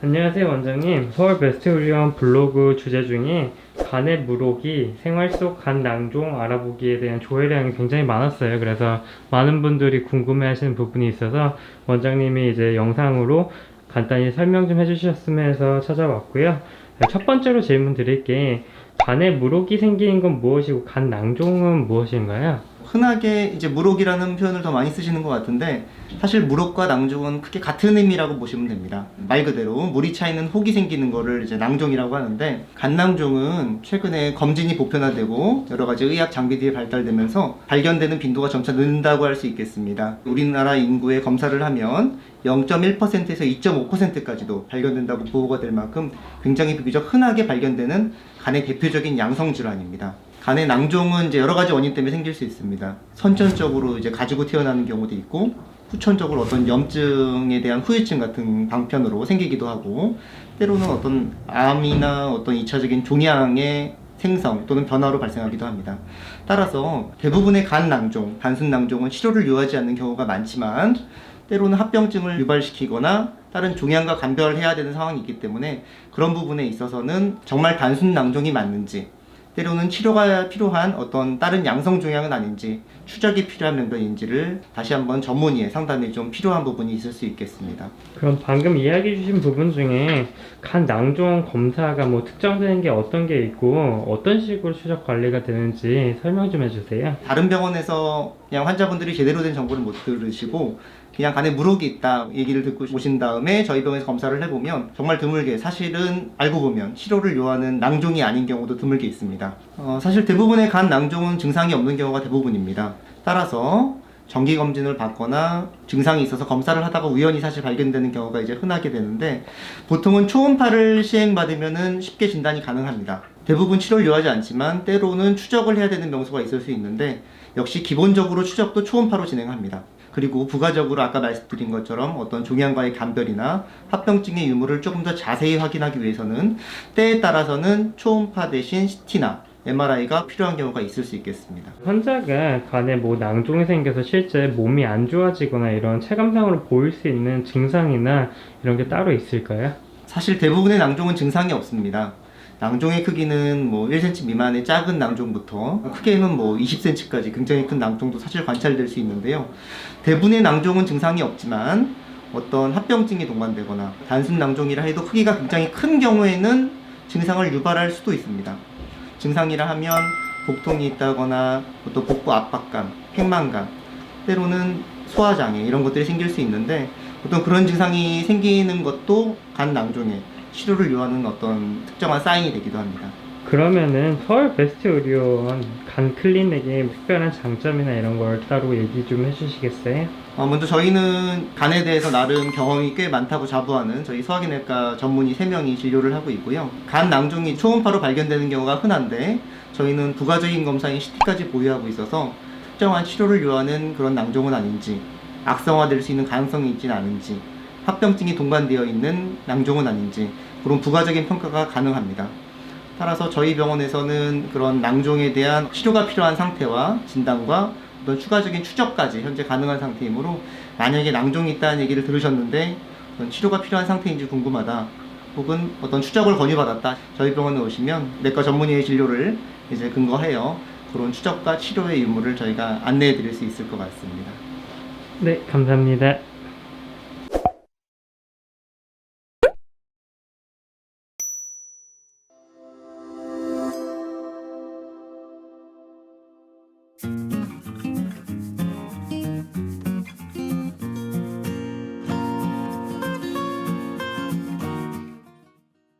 안녕하세요 원장님. 서울 베스트 의료원 블로그 주제 중에 간의 물혹이 생활 속 간 낭종 알아보기에 대한 조회량이 굉장히 많았어요. 그래서 많은 분들이 궁금해 하시는 부분이 있어서 원장님이 이제 영상으로 간단히 설명 좀 해주셨으면 해서 찾아왔고요. 네, 첫 번째로 질문 드릴게 간에 물혹이 생기는 건 무엇이고 간 낭종은 무엇인가요? 흔하게 이제 무록이라는 표현을 더 많이 쓰시는 것 같은데 사실 무록과 낭종은 크게 같은 의미라고 보시면 됩니다. 말 그대로 물이 차 있는 혹이 생기는 거를 이제 낭종이라고 하는데 간낭종은 최근에 검진이 보편화되고 여러 가지 의학 장비들이 발달되면서 발견되는 빈도가 점차 는다고 할 수 있겠습니다. 우리나라 인구의 검사를 하면 0.1%에서 2.5%까지도 발견된다고 보고가 될 만큼 굉장히 비교적 흔하게 발견되는 간의 대표적인 양성 질환입니다. 간의 낭종은 이제 여러 가지 원인 때문에 생길 수 있습니다. 선천적으로 이제 가지고 태어나는 경우도 있고 후천적으로 어떤 염증에 대한 후유증 같은 방편으로 생기기도 하고 때로는 어떤 암이나 어떤 2차적인 종양의 생성 또는 변화로 발생하기도 합니다. 따라서 대부분의 간 낭종, 단순 낭종은 치료를 요하지 않는 경우가 많지만 때로는 합병증을 유발시키거나 다른 종양과 간별해야 되는 상황이 있기 때문에 그런 부분에 있어서는 정말 단순 낭종이 맞는지 때로는 치료가 필요한 어떤 다른 양성 종양은 아닌지 추적이 필요한 명령인지를 다시 한번 전문의의 상담이 좀 필요한 부분이 있을 수 있겠습니다. 그럼 방금 이야기해 주신 부분 중에 간 낭종 검사가 뭐 특정되는 게 어떤 게 있고 어떤 식으로 추적 관리가 되는지 설명 좀 해주세요. 다른 병원에서 그냥 환자분들이 제대로 된 정보를 못 들으시고 그냥 간에 물혹이 있다 얘기를 듣고 오신 다음에 저희 병원에서 검사를 해보면 정말 드물게 사실은 알고 보면 치료를 요하는 낭종이 아닌 경우도 드물게 있습니다. 어, 사실 대부분의 간 낭종은 증상이 없는 경우가 대부분입니다. 따라서 정기 검진을 받거나 증상이 있어서 검사를 하다가 우연히 사실 발견되는 경우가 이제 흔하게 되는데 보통은 초음파를 시행받으면은 쉽게 진단이 가능합니다. 대부분 치료를 요하지 않지만 때로는 추적을 해야 되는 명수가 있을 수 있는데 역시 기본적으로 추적도 초음파로 진행합니다. 그리고 부가적으로 아까 말씀드린 것처럼 어떤 종양과의 간별이나 합병증의 유무를 조금 더 자세히 확인하기 위해서는 때에 따라서는 초음파 대신 CT나 MRI가 필요한 경우가 있을 수 있겠습니다. 환자가 간에 뭐 낭종이 생겨서 실제 몸이 안 좋아지거나 이런 체감상으로 보일 수 있는 증상이나 이런 게 따로 있을까요? 사실 대부분의 낭종은 증상이 없습니다. 낭종의 크기는 뭐 1cm 미만의 작은 낭종부터 크게는 뭐 20cm까지 굉장히 큰 낭종도 사실 관찰될 수 있는데요. 대부분의 낭종은 증상이 없지만 어떤 합병증이 동반되거나 단순 낭종이라 해도 크기가 굉장히 큰 경우에는 증상을 유발할 수도 있습니다. 증상이라 하면 복통이 있다거나 또 복부 압박감, 팽만감, 때로는 소화장애 이런 것들이 생길 수 있는데 보통 그런 증상이 생기는 것도 간 낭종에 치료를 요하는 어떤 특정한 사인이 되기도 합니다. 그러면은 서울 베스트 의료원 간 클리닉의 특별한 장점이나 이런 걸 따로 얘기 좀 해주시겠어요? 어, 먼저 저희는 간에 대해서 나름 경험이 꽤 많다고 자부하는 저희 소화기내과 전문의 3명이 진료를 하고 있고요. 간 낭종이 초음파로 발견되는 경우가 흔한데 저희는 부가적인 검사인 CT까지 보유하고 있어서 특정한 치료를 요하는 그런 낭종은 아닌지 악성화될 수 있는 가능성이 있지는 않은지 합병증이 동반되어 있는 낭종은 아닌지 그런 부가적인 평가가 가능합니다. 따라서 저희 병원에서는 그런 낭종에 대한 치료가 필요한 상태와 진단과 어떤 추가적인 추적까지 현재 가능한 상태이므로 만약에 낭종이 있다는 얘기를 들으셨는데 치료가 필요한 상태인지 궁금하다 혹은 어떤 추적을 권유받았다 저희 병원에 오시면 내과 전문의의 진료를 이제 근거하여 그런 추적과 치료의 유무를 저희가 안내해 드릴 수 있을 것 같습니다. 네, 감사합니다.